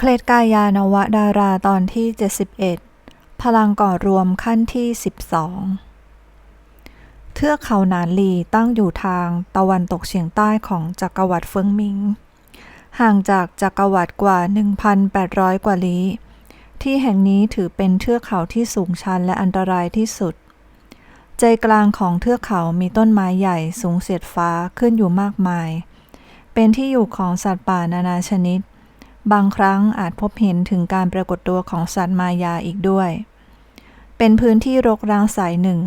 เคลดกายานวดาราตอนที่ 71 พลังก่อรวมขั้นที่ 12 เทือกเขาหนานลีตั้งอยู่ทางตะวันตกเฉียงใต้ของจักรวรรดิเฟิงหมิง ห่างจากจักรวรรดิกว่า 1,800 กว่าลี้ ที่แห่งนี้ถือเป็นเทือกเขาที่สูงชันและอันตรายที่สุด ใจกลางของเทือกเขามีต้นไม้ใหญ่สูงเสียดฟ้าขึ้นอยู่มากมาย เป็นที่อยู่ของสัตว์ป่านานาชนิด บางครั้งอาจพบเห็นถึงการปรากฏตัวของสัตว์มายาอีกด้วย เป็นพื้นที่รกร้างสายหนึ่ง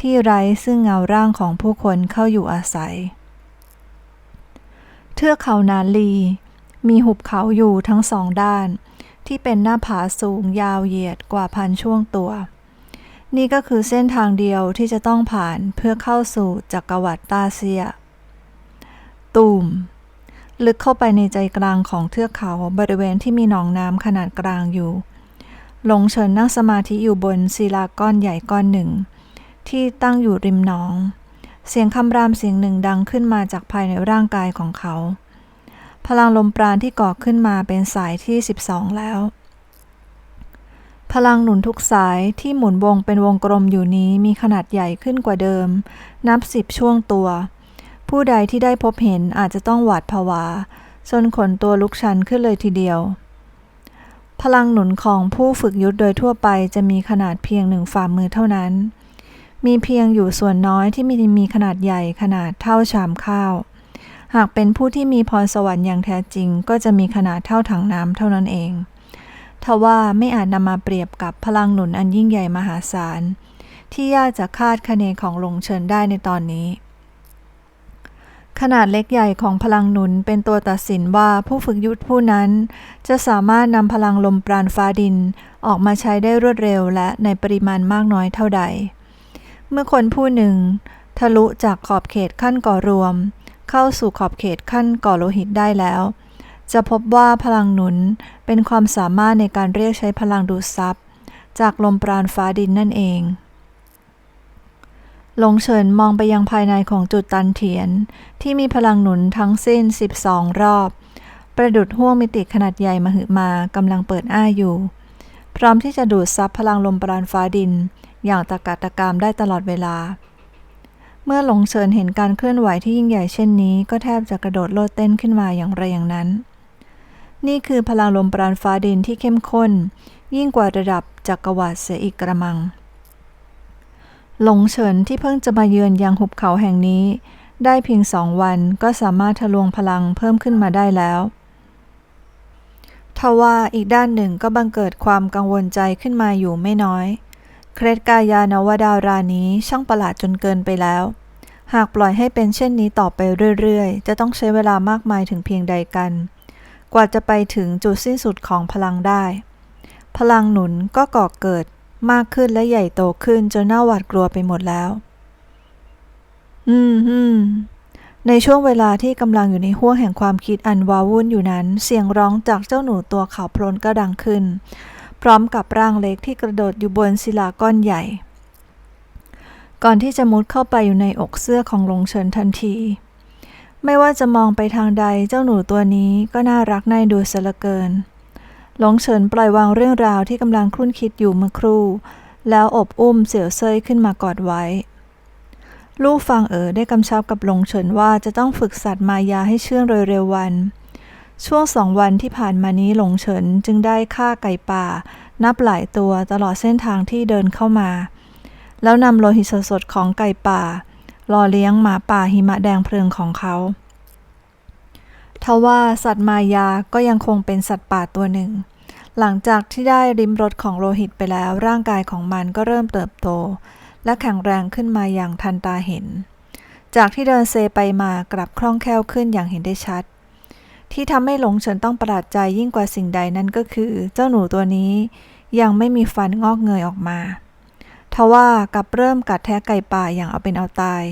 ที่ไร้ซึ่งเงาร่างของผู้คนเข้าอยู่อาศัย เทือกเขานาลี มีหุบเขาอยู่ทั้งสองด้าน ที่เป็นหน้าผาสูงยาวเหยียดกว่าพันช่วงตัว นี่ก็คือเส้นทางเดียวที่จะต้องผ่านเพื่อเข้าสู่จักรวรรดิตาเซีย ตูม ลึกเข้าไปในใจกลางของเทือกเขาบริเวณที่มีหนองน้ำขนาดกลางอยู่ หลงเฉินนั่งสมาธิอยู่บนศิลาก้อนใหญ่ก้อนหนึ่ง ที่ตั้งอยู่ริมหนอง เสียงคำรามเสียงหนึ่งดังขึ้นมาจากภายในร่างกายของเขา พลังลมปราณที่ก่อขึ้นมาเป็นสายที่ 12 แล้ว พลังหนุนทุกสายที่หมุนวงเป็นวงกลมอยู่นี้มีขนาดใหญ่ขึ้นกว่าเดิม นับสิบช่วงตัว ผู้ใดที่ได้พบเห็นอาจจะต้องหวาดผวาจนขนตัวลุกชันขึ้นเลยทีเดียว พลังหนุนของผู้ฝึกยุทธโดยทั่วไปจะมีขนาดเพียงหนึ่งฝ่ามือเท่านั้น มีเพียงอยู่ส่วนน้อยที่มีมีขนาดใหญ่ขนาดเท่าชามข้าว หากเป็นผู้ที่มีพรสวรรค์อย่างแท้จริง ก็จะมีขนาดเท่าถังน้ำเท่านั้นเองทว่าไม่อาจนำมาเปรียบกับพลังหนุนอันยิ่งใหญ่มหาศาลที่ยากจะคาดคะเนของหลงเชิญได้ในตอนนี้ ขนาดเล็กใหญ่ของพลังหนุนเป็นตัวตัดสินว่าผู้ฝึกยุทธผู้นั้น จะสามารถนำพลังลมปราณฟ้าดินออกมาใช้ได้รวดเร็วและในปริมาณมากน้อยเท่าใด เมื่อคนผู้หนึ่ง ทะลุจากขอบเขตขั้นก่อรวม เข้าสู่ขอบเขตขั้นก่อโลหิตได้แล้ว จะพบว่าพลังหนุนเป็นความสามารถในการเรียกใช้พลังดูดซับจากลมปราณฟ้าดินนั่นเอง ลงเฉินมองไปยังภายในของจุดตันเทียน ที่มีพลังหนุนทั้งสิ้น 12 รอบ ประดุดห้วงมิติขนาดใหญ่มหึมากำลังเปิดอ้าอยู่ พร้อมที่จะดูดซับพลังลมปราณฟ้าดิน อย่างตะกัตะกามได้ตลอดเวลา เมื่อหลงเฉินเห็นการเคลื่อนไหวที่ยิ่งใหญ่เช่นนี้ ก็แทบจะกระโดดโลดเต้นขึ้นมาอย่างไรอย่างนั้น นี่คือพลังลมปราณฟ้าดินที่เข้มข้น ยิ่งกว่าระดับจักรวรรดิเสียอีกกระมัง หลงเฉินที่เพิ่งจะมาเยือนยังหุบเขาแห่งนี้ ได้เพียงสองวันก็สามารถทะลวงพลังเพิ่มขึ้นมาได้แล้วทว่าอีกด้านหนึ่งก็บังเกิดความกังวลใจขึ้นมาอยู่ไม่น้อย เครดกายานวดารานี้ช่างประหลาดจนเกินไปแล้ว หากปล่อยให้เป็นเช่นนี้ต่อไปเรื่อยๆ จะต้องใช้เวลามากมายถึงเพียงใดกัน กว่าจะไปถึงจุดสิ้นสุดของพลังได้ พลังหนุนก็ก่อเกิด มากขึ้นและใหญ่โตขึ้นจนน่าหวาดกลัวไปหมดแล้ว อืมอืมในช่วงเวลาที่กำลังอยู่ในห้วงแห่งความคิดอันวาวุ่นอยู่นั้น เสียงร้องจากเจ้าหนูตัวขาวโพลนก็ดังขึ้น พร้อมกับร่างเล็กที่กระโดดอยู่บนศิลาก้อนใหญ่ ก่อนที่จะมุดเข้าไปอยู่ในอกเสื้อของหลงเฉินทันที ไม่ว่าจะมองไปทางใดเจ้าหนูตัวนี้ก็น่ารักน่าดูเสลือเกิน หลงเฉินปล่อยวางเรื่องราวที่กำลังครุ่นคิดอยู่เมื่อครู่ แล้วอบอุ้มเสี่ยวเซยขึ้นมากอดไว้ ลูกฟังเอ๋อได้กำชับกับหลงเฉินว่าจะต้องฝึกสัตว์มายาให้เชื่องโดยเร็ววัน ช่วงสองวันที่ผ่านมานี้หลงเฉินจึงได้ฆ่าไก่ป่า นับหลายตัวตลอดเส้นทางที่เดินเข้ามา แล้วนำโลหิตสดๆของไก่ป่า รอเลี้ยงหมาป่าหิมะแดงเพลิงของเขา ทว่าสัตว์มายาก็ยังคงเป็นสัตว์ป่าตัวหนึ่ง หลังจากที่ได้ริมรสของโลหิตไปแล้วร่างกายของมันก็เริ่มเติบโต และแข็งแรงขึ้นมาอย่างทันตาเห็น จากที่เดินเซไปมากลับคล่องแคล่วขึ้นอย่างเห็นได้ชัด ที่ทำให้หลงเฉินต้องประหลาดใจยิ่งกว่าสิ่งใดนั่นก็คือ เจ้าหนูตัวนี้ยังไม่มีฟันงอกเงยออกมาทว่ากับเริ่มกัดแทะไก่ป่าอย่างเอาเป็นเอาตาย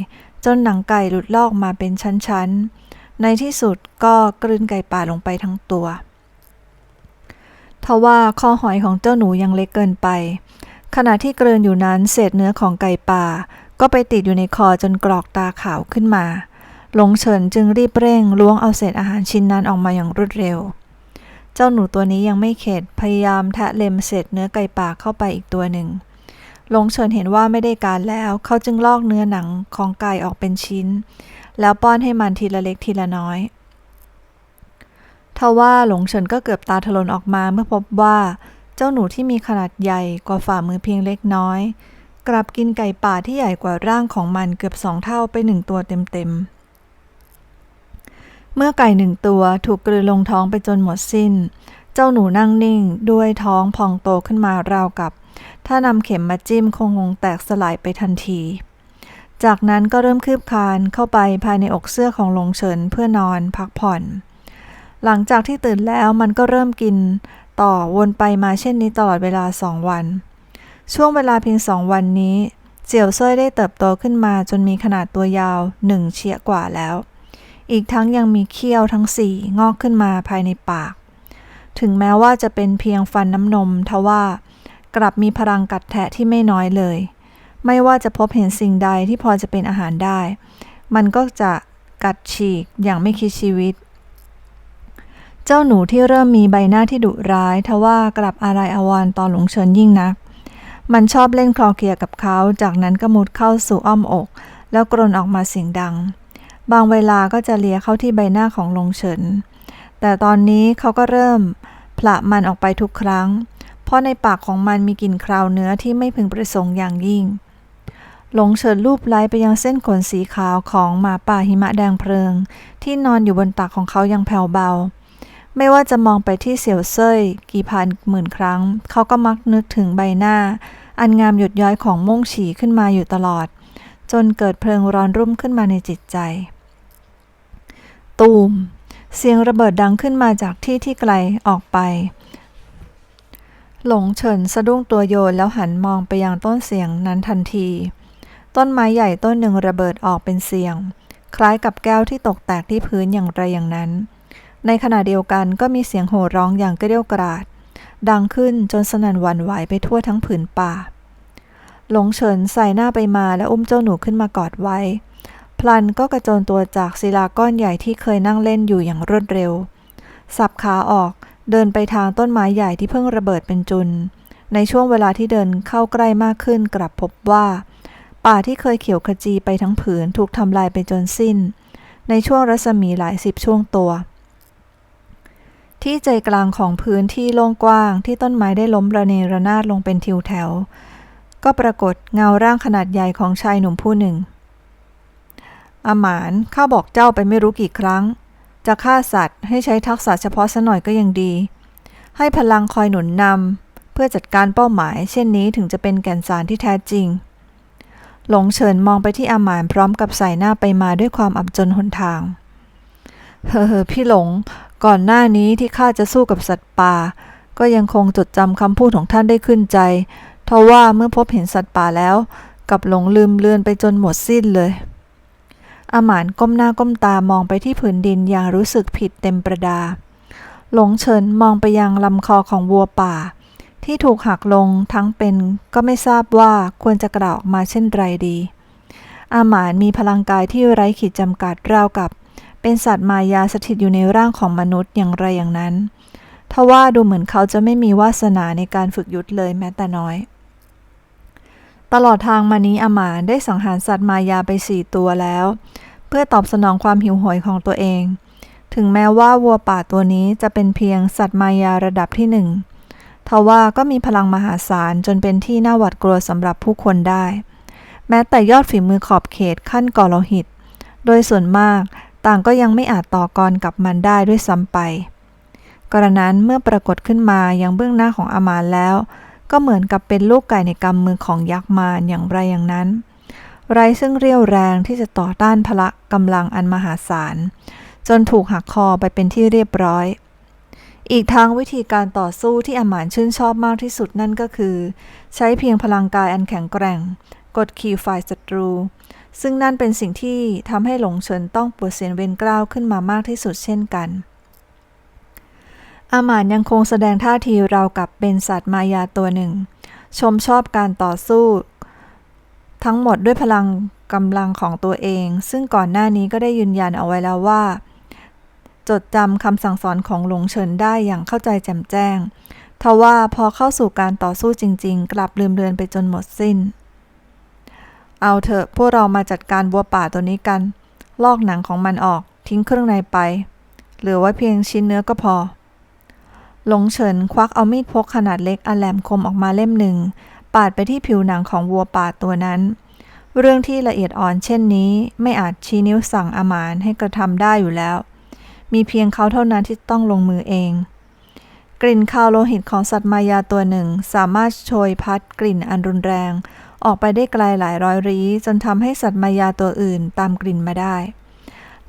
จนหนังไก่หลุดลอกมาเป็นชั้นๆ ในที่สุดก็กลืนไก่ป่าลงไปทั้งตัวทว่าคอหอยของเจ้าหนูยังเล็กเกินไป ขณะที่กลืนอยู่นั้นเศษเนื้อของไก่ป่า ก็ไปติดอยู่ในคอจนกรอกตาขาวขึ้นมา หลงเฉินจึงรีบเร่งล้วงเอาเศษอาหารชิ้นนั้นออกมาอย่างรวดเร็ว เจ้าหนูตัวนี้ยังไม่เข็ดพยายามแทะเล็มเศษเนื้อไก่ป่าเข้าไปอีกตัวหนึ่งหลงเฉินเห็นว่าไม่ได้การแล้ว เขาจึงลอกเนื้อหนังของไก่ออกเป็นชิ้น แล้วป้อนให้มันทีละเล็กทีละน้อยทว่าหลงเฉินก็เกือบตาถลนออกมาเมื่อพบว่า เจ้าหนูที่มีขนาดใหญ่กว่าฝ่ามือเพียงเล็กน้อย กลับกินไก่ป่าที่ใหญ่กว่าร่างของมันเกือบสองเท่าไปหนึ่งตัวเต็มๆ เมื่อไก่หนึ่งตัวถูกกลืนลงท้องไปจนหมดสิ้น เจ้าหนูนั่งนิ่งด้วยท้องพองโตขึ้นมาราวกับ ถ้านำเข็มมาจิ้มคงคงแตกสลายไปทันที จากนั้นก็เริ่มคืบคลานเข้าไปภายในอกเสื้อของหลงเฉินเพื่อนอนพักผ่อน หลังจากที่ตื่นแล้วมันก็เริ่มกินต่อวนไปมาเช่นนี้ตลอดเวลาสองวัน ช่วงเวลาเพียงสองวันนี้ เจียวเซ้ยได้เติบโตขึ้นมาจนมีขนาดตัวยาวหนึ่งเฉียกว่าแล้ว อีกทั้งยังมีเขี้ยวทั้งสี่งอกขึ้นมาภายในปาก ถึงแม้ว่าจะเป็นเพียงฟันน้ำนมทว่ากลับมีพลังกัดแทะที่ไม่น้อยเลย ไม่ว่าจะพบเห็นสิ่งใดที่พอจะเป็นอาหารได้ มันก็จะกัดฉีกอย่างไม่คิดชีวิต เจ้าหนูที่เริ่มมีใบหน้าที่ดุร้ายทว่ากลับอะไรอาวรณ์ต่อหลงเฉินยิ่งนัก มันชอบเล่นคลอเคลียกับเขา จากนั้นก็มุดเข้าสู่อ้อมอก แล้วกรนออกมาเสียงดัง บางเวลาก็จะเลียเข้าที่ใบหน้าของหลงเฉิน แต่ตอนนี้เขาก็เริ่มผละมันออกไปทุกครั้ง เพราะในปากของมันมีกลิ่นคราวเนื้อที่ไม่พึงประสงค์อย่างยิ่ง หลงเฉินรูปไล้ไปยังเส้นขนสีขาวของหมาป่าหิมะแดงเพลิง ที่นอนอยู่บนตักของเขาย่างแผ่วเบา ไม่ว่าจะมองไปที่เสี่ยวเซ่ยกี่พันหมื่นครั้ง เขาก็มักนึกถึงใบหน้า อันงามหยดย้อยของม่งฉีขึ้นมาอยู่ตลอด จนเกิดเพลิงร้อนรุ่มขึ้นมาในจิตใจ ตูม เสียงระเบิดดังขึ้นมาจากที่ที่ไกลออกไปหลงเฉินสะดุ้งตัวโยนแล้วหันมองไปยังต้นเสียงนั้นทันที ต้นไม้ใหญ่ต้นหนึ่งระเบิดออกเป็นเสียง คล้ายกับแก้วที่ตกแตกที่พื้นอย่างไรอย่างนั้น ในขณะเดียวกันก็มีเสียงโห่ร้องอย่างกระเดี่ยวกราด ดังขึ้นจนสนั่นหวั่นไหวไปทั่วทั้งผืนป่า หลงเฉินใส่หน้าไปมาและอุ้มเจ้าหนูขึ้นมากอดไว้ พลันก็กระโจนตัวจากศิลาก้อนใหญ่ที่เคยนั่งเล่นอยู่อย่างรวดเร็ว สับขาออกเดินไปทางต้นไม้ใหญ่ที่เพิ่งระเบิดเป็นจุน ในช่วงเวลาที่เดินเข้าใกล้มากขึ้นกลับพบว่า ป่าที่เคยเขียวขจีไปทั้งผืนถูกทำลายไปจนสิ้น ในช่วงรัศมีหลายสิบช่วงตัว ที่ใจกลางของพื้นที่โล่งกว้างที่ต้นไม้ได้ล้มระเนระนาดลงเป็นทิวแถว ก็ปรากฏเงาร่างขนาดใหญ่ของชายหนุ่มผู้หนึ่งอามานข้าบอกเจ้าไปไม่รู้กี่ครั้ง จะฆ่าสัตว์ให้ใช้ทักษะเฉพาะสะหน่อยก็ยังดี ให้พลังคอยหนุนนำเพื่อจัดการเป้าหมาย เช่นนี้ถึงจะเป็นแก่นสารที่แท้จริง หลงเฉินมองไปที่อาหมานพร้อมกับใส่หน้าไปมาด้วยความอับจนหนทาง เฮ้อพี่หลง ก่อนหน้านี้ที่ข้าจะสู้กับสัตว์ป่า ก็ยังคงจดจำคำพูดของท่านได้ขึ้นใจ ทว่าเมื่อพบเห็นสัตว์ป่าแล้ว กับหลงลืมเลือนไปจนหมดสิ้นเลย อาหมานก้มหน้าก้มตามองไปที่ผืนดินอย่างรู้สึกผิดเต็มประดา หลงเฉินมองไปยังลำคอของวัวป่า ที่ถูกหักลงทั้งเป็นก็ไม่ทราบว่าควรจะกล่าวออกมาเช่นไรดี อาหมานมีพลังกายที่ไร้ขีดจำกัดราวกับ เป็นสัตว์มายาสถิตอยู่ในร่างของมนุษย์อย่างไรอย่างนั้นทว่าดูเหมือนเขาจะไม่มีวาสนาในการฝึกยุทธเลยแม้แต่น้อย ตลอดทางมานี้อาหมานได้สังหารสัตว์มายาไปสี่ตัวแล้ว เพื่อตอบสนองความหิวโหยของตัวเอง ถึงแม้ว่าวัวป่าตัวนี้จะเป็นเพียงสัตว์มายาระดับที่หนึ่ง ทว่าก็มีพลังมหาศาลจนเป็นที่น่าหวาดกลัวสำหรับผู้คนได้ แม้แต่ยอดฝีมือขอบเขตขั้นก่อโลหิต โดยส่วนมากต่างก็ยังไม่อาจต่อกรกับมันได้ด้วยซ้ำไป กระนั้นเมื่อปรากฏขึ้นมายังเบื้องหน้าของอามานแล้ว ก็เหมือนกับเป็นลูกไก่ในกำมือของยักษ์มารอย่างไรอย่างนั้น ไรซึ่งเรียวแรงที่จะต่อต้านพละกำลังอันมหาศาลจนถูกหักคอไปเป็นที่เรียบร้อย อีกทางวิธีการต่อสู้ที่อามานชื่นชอบมากที่สุดนั่นก็คือ ใช้เพียงพลังกายอันแข็งแกร่ง กดขี่ฝ่ายศัตรู ซึ่งนั่นเป็นสิ่งที่ทำให้หลงเฉินต้องปวดเสียนเวนกล้าวขึ้นมามากที่สุดเช่นกัน อามานยังคงแสดงท่าทีราวกับเป็นสัตว์มายาตัวหนึ่ง ชมชอบการต่อสู้ ทั้งหมดด้วยพลังกำลังของตัวเอง ซึ่งก่อนหน้านี้ก็ได้ยืนยันเอาไว้แล้วว่า จดจำคำสั่งสอนของหลงเฉินได้อย่างเข้าใจแจ่มแจ้ง ทว่าพอเข้าสู่การต่อสู้จริง ๆ กลับลืมเลือนไปจนหมดสิ้น เอาเถอะพวกเรามาจัดการวัวป่าตัวนี้กัน ลอกหนังของมันออกทิ้งเครื่องในไป เหลือไว้เพียงชิ้นเนื้อก็พอ หลงเฉินควักเอามีดพกขนาดเล็กอันแหลมคมออกมาเล่มหนึ่ง ปาดไปที่ผิวหนังของวัวป่าตัวนั้นเรื่องที่ละเอียดอ่อนเช่นนี้ ไม่อาจชี้นิ้วสั่งอามานให้กระทำได้อยู่แล้ว มีเพียงเขาเท่านั้นที่ต้องลงมือเอง กลิ่นคาวโลหิตของสัตว์มายาตัวหนึ่ง สามารถโชยพัดกลิ่นอันรุนแรง ออกไปได้ไกลหลายร้อยลี้ จนทำให้สัตว์มายาตัวอื่นตามกลิ่นมาได้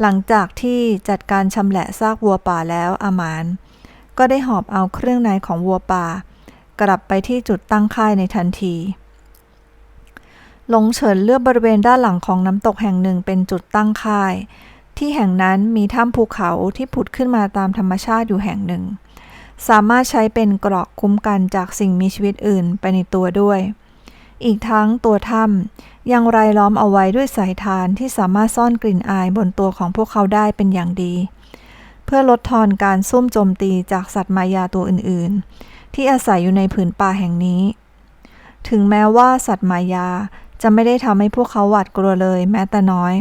หลังจากที่จัดการชำแหละซากวัวป่าแล้วอามาน ก็ได้หอบเอาเครื่องในของวัวป่า กลับไปที่จุดตั้งค่ายในทันทีหลงเฉินเลือกบริเวณด้านหลังของน้ำตกแห่งหนึ่งเป็นจุดตั้งค่าย ที่แห่งนั้นมีถ้ำภูเขาที่ผุดขึ้นมาตามธรรมชาติอยู่แห่งหนึ่ง สามารถใช้เป็นเกราะคุ้มกันจากสิ่งมีชีวิตอื่นไปในตัวด้วย อีกทั้งตัวถ้ำยังรายล้อมเอาไว้ด้วยสายทานที่สามารถซ่อนกลิ่นอายบนตัวของพวกเขาได้เป็นอย่างดี เพื่อลดทอนการซุ่มโจมตีจากสัตว์มายาตัวอื่นๆ ที่อาศัยอยู่ในผืนป่าแห่งนี้ ถึงแม้ว่าสัตว์มายาจะไม่ได้ทำให้พวกเขาหวาดกลัวเลยแม้แต่น้อย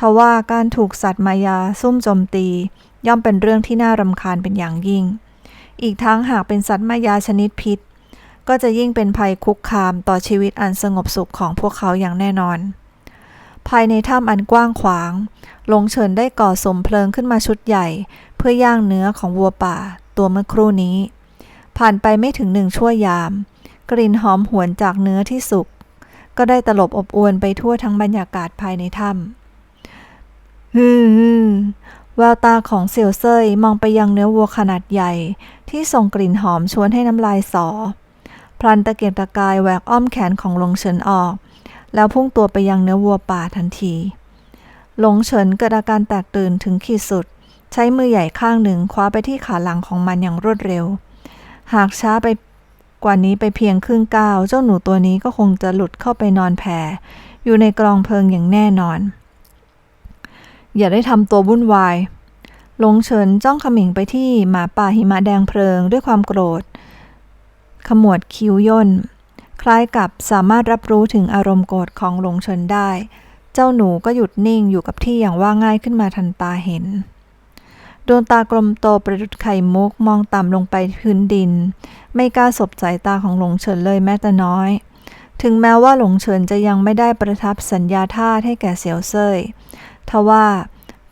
ทว่าการถูกสัตว์มายาซุ่มโจมตี ย่อมเป็นเรื่องที่น่ารำคาญเป็นอย่างยิ่ง อีกทั้งหากเป็นสัตว์มายาชนิดพิษ ก็จะยิ่งเป็นภัยคุกคามต่อชีวิตอันสงบสุขของพวกเขาอย่างแน่นอน ภายในถ้ำอันกว้างขวาง ลงเฉินได้ก่อสมเพลิงขึ้นมาชุดใหญ่ เพื่อย่างเนื้อของวัวป่า ตัวเมื่อครู่นี้ ผ่านไปไม่ถึงหนึ่งชั่วยาม กลิ่นหอมหวนจากเนื้อที่สุกก็ได้ตลบอบอวนไปทั่วทั้งบรรยากาศภายในถ้ำ ฮึฮึแววตาของเสี่ยวเซยมองไปยังเนื้อวัวขนาดใหญ่ ที่ส่งกลิ่นหอมชวนให้น้ำลายสอ พลันตะเกียกตะกายแหวกอ้อมแขนของหลงเฉินออก แล้วพุ่งตัวไปยังเนื้อวัวป่าทันที หลงเฉินเกิดอาการแตกตื่นถึงขีดสุด ใช้มือใหญ่ข้างหนึ่งคว้าไปที่ขาหลังของมันอย่างรวดเร็ว หากช้าไปกว่านี้ไปเพียงครึ่งก้าวเจ้าหนูตัวนี้ก็คงจะหลุดเข้าไปนอนแผ่อยู่ในกรองเพลิงอย่างแน่นอน อย่าได้ทำตัววุ่นวายหลงเฉินจ้องขมิงไปที่หมาป่าหิมะแดงเพลิงด้วยความโกรธ ขมวดคิ้วย่น คล้ายกับสามารถรับรู้ถึงอารมณ์โกรธของหลงเฉินได้ เจ้าหนูก็หยุดนิ่งอยู่กับที่อย่างว่าง่ายขึ้นมาทันตาเห็น ดวงตากลมโตประดุจไข่มุกมองต่ำลงไปพื้นดิน ไม่กล้าสบสายตาของหลงเฉินเลยแม้แต่น้อย ถึงแม้ว่าหลงเฉินจะยังไม่ได้ประทับสัญญาทาให้แก่เสี่ยวเซ่ย ทว่า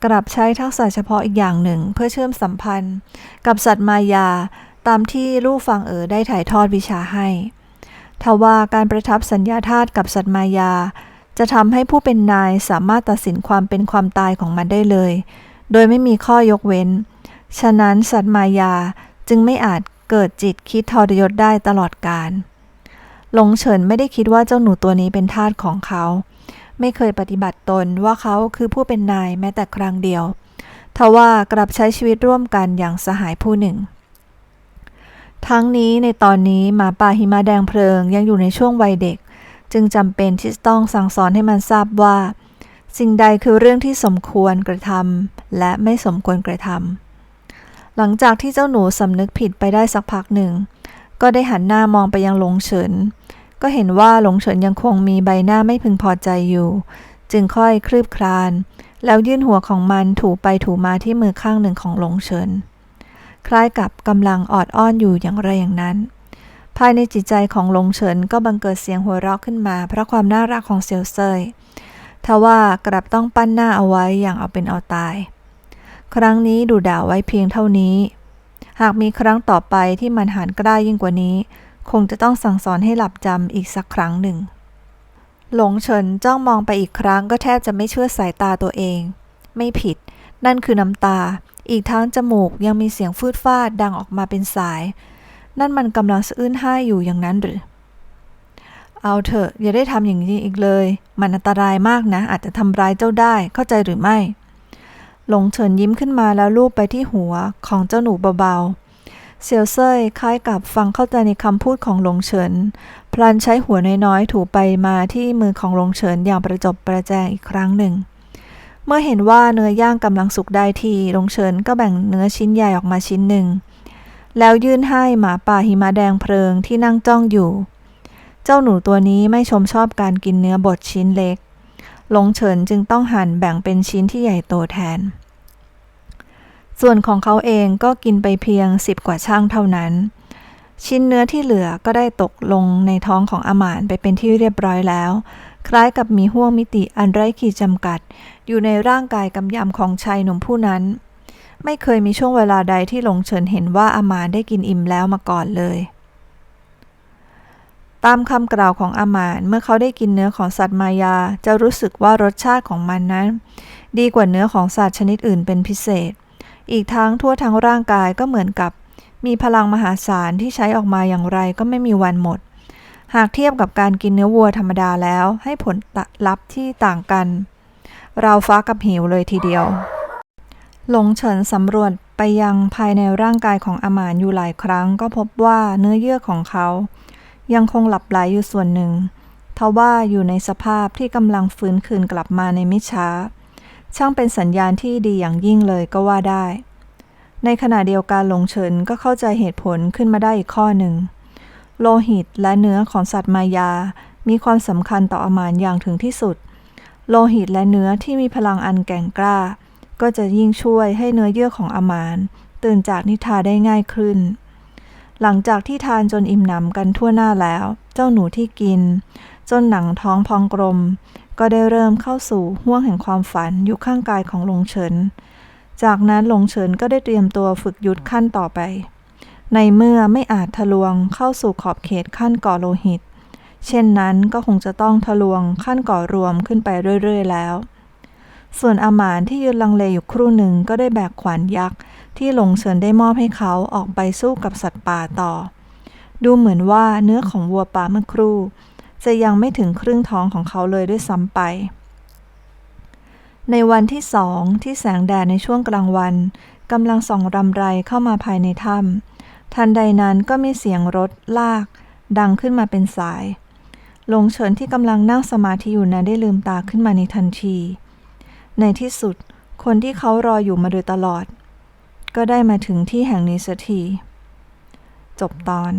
กลับใช้ทักษะเฉพาะอีกอย่างหนึ่งเพื่อเชื่อมสัมพันธ์ กับสัตว์มายาตามที่ลูกฟังเอ๋อได้ถ่ายทอดวิชาให้ทว่าการประทับสัญญาทาสกับสัตว์มายา จะทำให้ผู้เป็นนายสามารถตัดสินความเป็นความตายของมันได้เลย โดยไม่มีข้อยกเว้น ฉะนั้นสัตว์มายาจึงไม่อาจเกิดจิตคิดทรยศได้ตลอดกาลหลงเฉินไม่ได้คิดว่าเจ้าหนูตัวนี้เป็นทาสของเขา ไม่เคยปฏิบัติตนว่าเขาคือผู้เป็นนายแม้แต่ครั้งเดียว ทว่ากลับใช้ชีวิตร่วมกันอย่างสหายผู้หนึ่ง ทั้งนี้ในตอนนี้หมาป่าหิมะแดงเพลิงยังอยู่ในช่วงวัยเด็ก จึงจำเป็นที่จะต้องสั่งสอนให้มันทราบว่า สิ่งใดคือเรื่องที่สมควรกระทำและไม่สมควรกระทำหลังจากที่เจ้าหนูสำนึกผิดไปได้สักพักหนึ่ง ก็ได้หันหน้ามองไปยังหลงเฉิน ก็เห็นว่าหลงเฉินยังคงมีใบหน้าไม่พึงพอใจอยู่ จึงค่อยคลืบคลาน แล้วยื่นหัวของมันถูไปถูมาที่มือข้างหนึ่งของหลงเฉิน คล้ายกับกำลังออดอ้อนอยู่อย่างไรอย่างนั้น ภายในจิตใจของหลงเฉินก็บังเกิดเสียงหัวเราะขึ้นมา เพราะความน่ารักของเซียวเซยทว่ากลับต้องปั้นหน้าเอาไว้อย่างเอาเป็นเอาตาย ครั้งนี้ดูด่าไว้เพียงเท่านี้ หากมีครั้งต่อไปที่มันหันกล้ายิ่งกว่านี้ คงจะต้องสั่งสอนให้หลับจำอีกสักครั้งหนึ่ง หลงเฉินจ้องมองไปอีกครั้งก็แทบจะไม่เชื่อสายตาตัวเอง ไม่ผิด นั่นคือน้ำตา อีกทั้งจมูกยังมีเสียงฟืดฟาดดังออกมาเป็นสาย นั่นมันกำลังสะอื้นไห้อยู่อย่างนั้นหรือ เอาเถอะอย่าได้ทำอย่างนี้อีกเลย มันอันตรายมากนะ อาจจะทำร้ายเจ้าได้เข้าใจหรือไม่ หลงเฉินยิ้มขึ้นมาแล้วลูบไปที่หัวของเจ้าหนูเบาๆ เซียวเซ่ยคล้ายกับฟังเข้าใจในคำพูดของหลงเฉิน พลันใช้หัวน้อยๆ ถูไปมาที่มือของหลงเฉินอย่างประจบประแจงอีกครั้งหนึ่ง เมื่อเห็นว่าเนื้อย่างกำลังสุกได้ทีหลงเฉินก็แบ่งเนื้อชิ้นใหญ่ออกมาชิ้นหนึ่ง แล้วยื่นให้หมาป่าหิมะแดงเพลิงที่นั่งจ้องอยู่ เจ้าหนูตัวนี้ไม่ชมชอบการกินเนื้อบดชิ้นเล็กหลงเฉินจึงต้องหั่นแบ่งเป็นชิ้นที่ใหญ่โตแทน ส่วนของเขาเองก็กินไปเพียงสิบกว่าช่างเท่านั้น ชิ้นเนื้อที่เหลือก็ได้ตกลงในท้องของอามานไปเป็นที่เรียบร้อยแล้ว คล้ายกับมีห้วงมิติอันไร้ขีดจำกัด อยู่ในร่างกายกำยำของชายหนุ่มผู้นั้น ไม่เคยมีช่วงเวลาใดที่หลงเฉินเห็นว่าอามานได้กินอิ่มแล้วมาก่อนเลยตามคำกล่าวของอามานเมื่อเขาได้กินเนื้อของสัตว์มายา จะรู้สึกว่ารสชาติของมันนั้น ดีกว่าเนื้อของสัตว์ชนิดอื่นเป็นพิเศษ อีกทั้งทั่วทั้งร่างกายก็เหมือนกับ มีพลังมหาศาลที่ใช้ออกมาอย่างไรก็ไม่มีวันหมด หากเทียบกับการกินเนื้อวัวธรรมดาแล้วให้ผลลัพธ์ที่ต่างกัน เราฟ้ากับเหวเลยทีเดียว หลงเฉินสำรวจไปยังภายในร่างกายของอมานอยู่หลายครั้ง ก็พบว่าเนื้อเยื่อของเขา ยังคงหลับไหลอยู่ส่วนหนึ่งทว่าอยู่ในสภาพที่กำลังฟื้นคืนกลับมาในไมิช้า ช่างเป็นสัญญาณที่ดีอย่างยิ่งเลยก็ว่าได้ ในขณะเดียวกันหลงเฉินก็เข้าใจเหตุผลขึ้นมาได้อีกข้อหนึ่ง โลหิตและเนื้อของสัตว์มายา มีความสำคัญต่ออมานอย่างถึงที่สุด โลหิตและเนื้อที่มีพลังอันแก่งกล้า ก็จะยิ่งช่วยให้เนื้อเยื่อของอมาน ตื่นจากนิทราได้ง่ายขึ้น หลังจากที่ทานจนอิ่มหนำกันทั่วหน้าแล้ว เจ้าหนูที่กิน จนหนังท้องพองกลม ก็ได้เริ่มเข้าสู่ห้วงแห่งความฝันอยู่ข้างกายของหลงเฉิน จากนั้นหลงเฉินก็ได้เตรียมตัวฝึกยุทธขั้นต่อไป ในเมื่อไม่อาจทะลวงเข้าสู่ขอบเขตขั้นก่อโลหิต เช่นนั้นก็คงจะต้องทะลวงขั้นก่อรวมขึ้นไปเรื่อยๆแล้ว ส่วนอามานที่ยืนลังเลอยู่ครู่หนึ่งก็ได้แบกขวานยักษ์ที่หลงเฉินได้มอบให้เขาออกไปสู้กับสัตว์ป่าต่อ ดูเหมือนว่าเนื้อของวัวป่าเมื่อครู่ จะยังไม่ถึงครึ่งท้องของเขาเลยด้วยซ้ำไป ในวันที่สองที่แสงแดดในช่วงกลางวันกำลังส่องรำไรเข้ามาภายในถ้ำทันใดนั้นก็มีเสียงรถลาก ดังขึ้นมาเป็นสาย หลงเฉินที่กำลังนั่งสมาธิอยู่นั้นได้ลืมตาขึ้นมาในทันที ในที่สุดคนที่เขารออยู่มาโดยตลอด ก็ได้มาถึงที่แห่งนี้สักที จบตอน